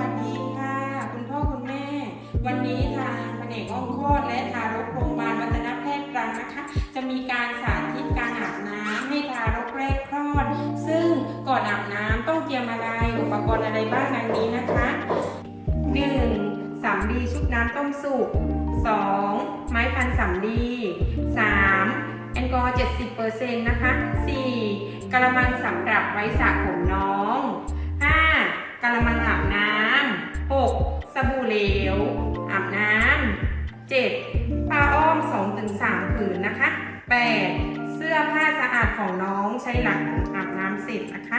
วัสดีค่ะ คุณพ่อคุณแม่ วันนี้ทางแผนกห้องคลอดและทารกโรงพยาบาลวัฒนแพทย์ตรังนะคะ จะมีการสาธิตการอาบน้ำให้ทารกแรกคลอด ซึ่งก่อนอาบน้ำต้องเตรียมอะไรอุปกรณ์อะไรบ้างดังนี้นะคะ 1. สำลีชุบน้ำต้มสุก 2. ไม้พันสำลี 3. แอลกอฮอล์70%นะคะ 4. กระมังสำหรับไว้สระผมน้อง กระมังอาบน้ำ 6. สบู่เหลว อาบน้ำ 7. ผ้าอ้อม2-3ผืนนะคะ 8. เสื้อผ้าสะอาดของน้องใช้หลังอาบน้ำเสร็จนะคะ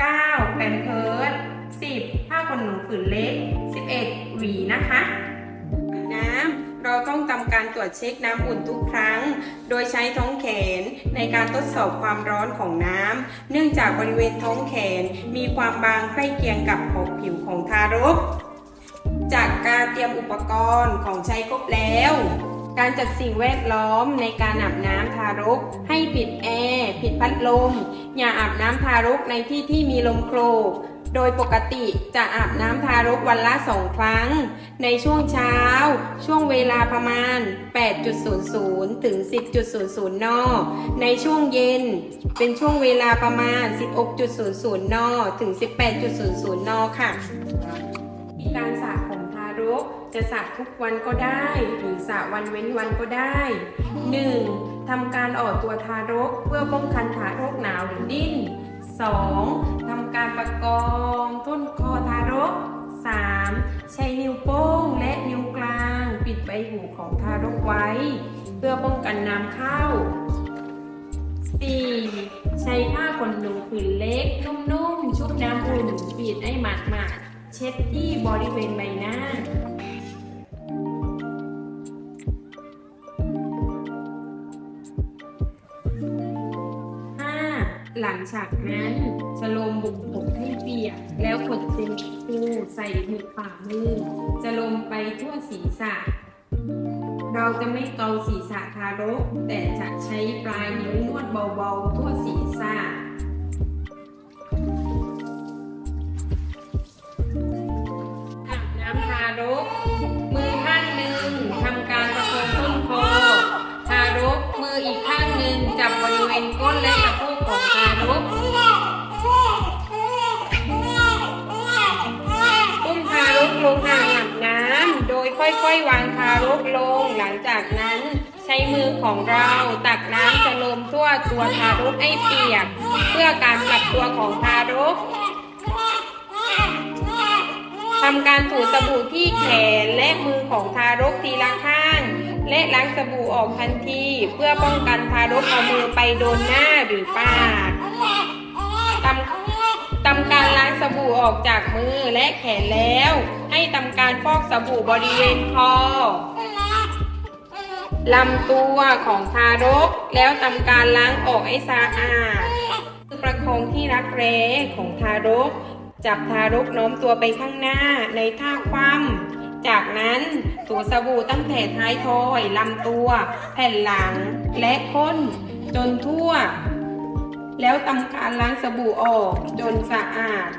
9. แปรงเพิร์ด 10. ผ้าขนหนูผืนเล็ก 11. หวีนะคะ ต้องทำการตรวจเช็คน้ำอุ่นทุกครั้ง โดยใช้ท้องแขนในการทดสอบความร้อนของน้ำ เนื่องจากบริเวณท้องแขนมีความบางใกล้เคียงกับขอบผิวของทารก จากการเตรียมอุปกรณ์ของใช้ครบแล้ว การจัดสิ่งแวดล้อมในการอาบน้ำทารก ให้ปิดแอร์ ปิดพัดลม อย่าอาบน้ำทารกในที่ที่มีลมโกรก โดยปกติจะอาบน้ำทารกวันละสองครั้ง ในช่วงเช้า ช่วงเวลาประมาณ 8.00 ถึง 10.00 น ในช่วงเย็น เป็นช่วงเวลาประมาณ 16.00 น ถึง 18.00 น ค่ะ การสระผมทารกจะสระทุกวันก็ได้ หรือสระวันเว้นวันก็ได้ 1. ทำการออกตัวทารกเพื่อป้องกันทารกหนาวหรือดิ้น 2. ทำการประกองต้นคอทารก 3. ใช้นิ้วโป้งและนิ้วกลาง ปิดใบหูของทารกไว้ เพื่อป้องกันน้ำเข้า 4. ใช้ผ้าขนหนูผืนเล็ก นุ่มๆ ชุบน้ำอุ่นบีดให้หมาดๆ เช็ดที่บริเวณใบหน้า หลังจากนั้นจะลมบุกผมให้เปียก แล้วกดเต็มคูใส่มือฝ่ามือจะลมไปทั่วศีรษะ เราจะไม่เกาศีรษะทารก แต่จะใช้ปลายนิ้วนวดเบาๆทั่วศีรษะอาบน้ำทารก อีกข้างหนึ่งจับบริเวณก้นและสะโพกของทารกอุ้มทารกลงอ่างอาบน้ำโดยค่อยๆ วางทารกลง หลังจากนั้นใช้มือของเราตักน้ำจะลมทั่วตัวทารกให้เปียก เพื่อการปรับตัวของทารกทำการถูสบู่ที่แขนและมือของทารกทีละข้าง และล้างสบู่ออกทันที เพื่อป้องกันทารกเอามือไปโดนหน้าหรือปากทำทำการล้างสบู่ออกจากมือและแขนแล้ว ให้ทำการฟอกสบู่บริเวณคอลำตัวของทารก แล้วทำการล้างออกให้สะอาดประคองที่รักแร้ของทารก จับทารกโน้มตัวไปข้างหน้าในท่าคว่ำ จากนั้นถูสบู่ตั้งแต่ท้ายทอยลำตัว แผ่นหลังและก้น จนทั่ว แล้วทำการล้างสบู่ออกจนสะอาด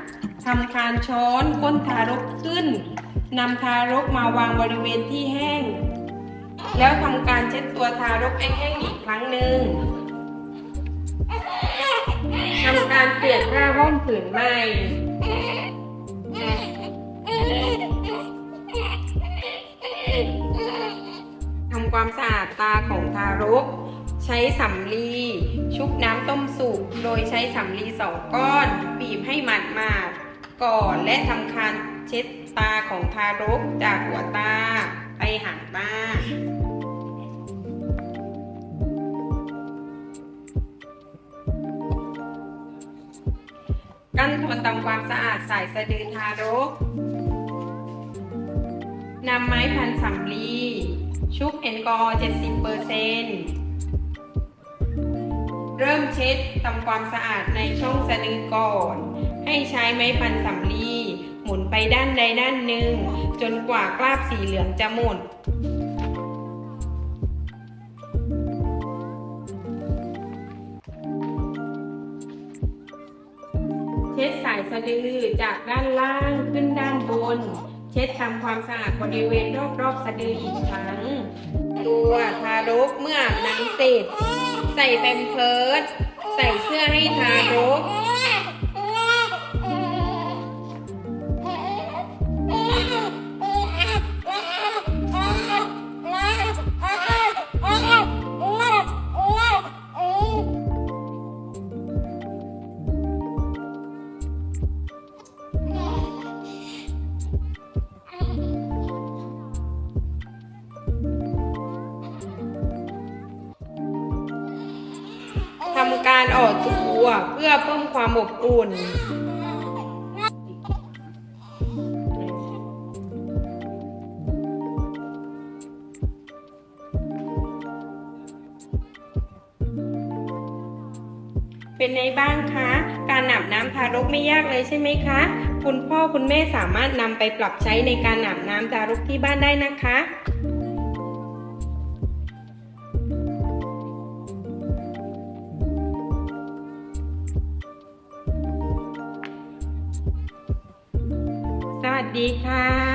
ทำการช้อนก้นทารกขึ้นนำทารกมาวางบริเวณที่แห้ง แล้วทำการเช็ดตัวทารกให้แห้งอีกครั้งหนึ่งทำการเปลี่ยนผ้าห้อมผืนใหม่ำความสะอาดตาของทารก ใช้สำลีชุบน้ำต้มสุก โดยใช้สำลีสองก้อน บีบให้หมาดมาดๆก่อนและทำการเช็ดตาของทารกจากหัวตาไปหางตากั้นทนทำความสะอาดสายสะดือทารก นำไม้พันสำลี ชุบแอลกอฮอล์70เปอร์เริ่มเช็ดทำความสะอาดในช่องสะดือก่อน ให้ใช้ไม้พันสำลีหมุนไปด้านใดด้านหนึ่ง จนกว่ากราบสีเหลืองจะหมดเช็ดสายสะดือจากด้านล่างขึ้นด้านบน เช็ดทำความสะอาดบริเวณรอบๆสะดืออีกครั้ง ตัวทารกเมื่ออาบน้ำเสร็จ ใส่แพมเพิร์สใส่เสื้อให้ทารก วเพื่อเพิ่มความอบอุ่น เป็นไงบ้างคะ การอาบน้ำทารกไม่ยากเลยใช่ไหมคะ คุณพ่อคุณแม่สามารถนำไปปรับใช้ในการอาบน้ำทารกที่บ้านได้นะคะ ดีค่ะ